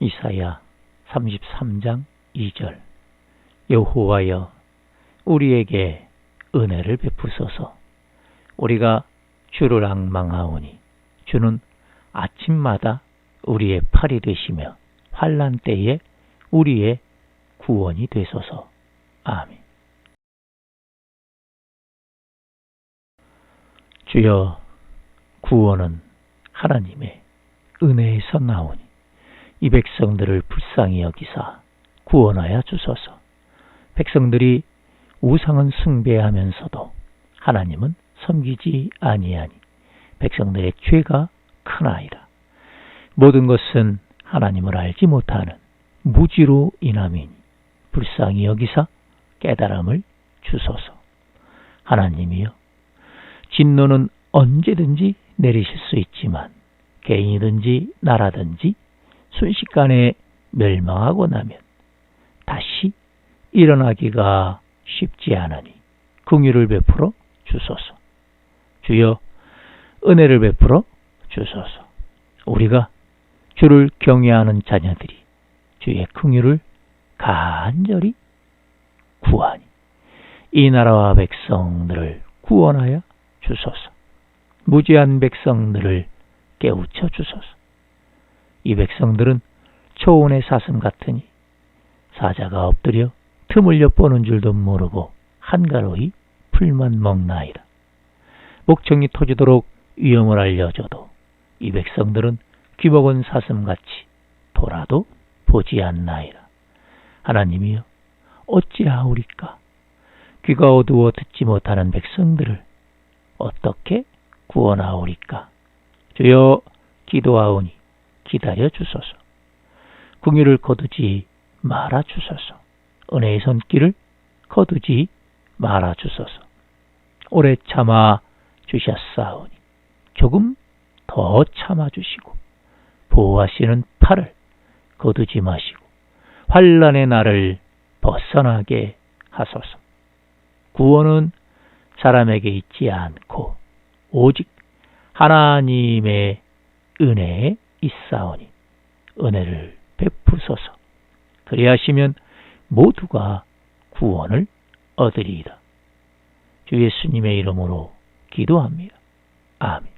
이사야 33장 2절. 여호와여 우리에게 은혜를 베푸소서. 우리가 주를 악망하오니 주는 아침마다 우리의 팔이 되시며 환란 때에 우리의 구원이 되소서. 아멘. 주여 구원은 하나님의 은혜에서 나오니 이 백성들을 불쌍히 여기사 구원하여 주소서. 백성들이 우상은 숭배하면서도 하나님은 섬기지 아니하니 백성들의 죄가 크나이다. 모든 것은 하나님을 알지 못하는 무지로 인함이니 불쌍히 여기사 깨달음을 주소서. 하나님이여 진노는 언제든지 내리실 수 있지만 개인이든지 나라든지 순식간에 멸망하고 나면 다시 일어나기가 쉽지 않으니 긍휼을 베풀어 주소서. 주여 은혜를 베풀어 주소서. 우리가 주를 경외하는 자녀들이 주의 긍휼을 간절히 구하니 이 나라와 백성들을 구원하여 주소서. 무지한 백성들을 깨우쳐 주소서. 이 백성들은 초원의 사슴 같으니 사자가 엎드려 틈을 엿보는 줄도 모르고 한가로이 풀만 먹나이다. 목청이 터지도록 위험을 알려줘도 이 백성들은 귀먹은 사슴같이 돌아도 보지 않나이다. 하나님이여 어찌하오리까? 귀가 어두워 듣지 못하는 백성들을 어떻게 구원하오리까? 주여 기도하오니 기다려 주소서. 궁유를 거두지 말아 주소서. 은혜의 손길을 거두지 말아 주소서. 오래 참아 주셨사오니 조금 더 참아 주시고 보호하시는 팔을 거두지 마시고 환란의 날을 벗어나게 하소서. 구원은 사람에게 있지 않고 오직 하나님의 은혜에 있사오니 은혜를 베푸소서. 그리하시면 모두가 구원을 얻으리이다. 주 예수님의 이름으로 기도합니다. 아멘.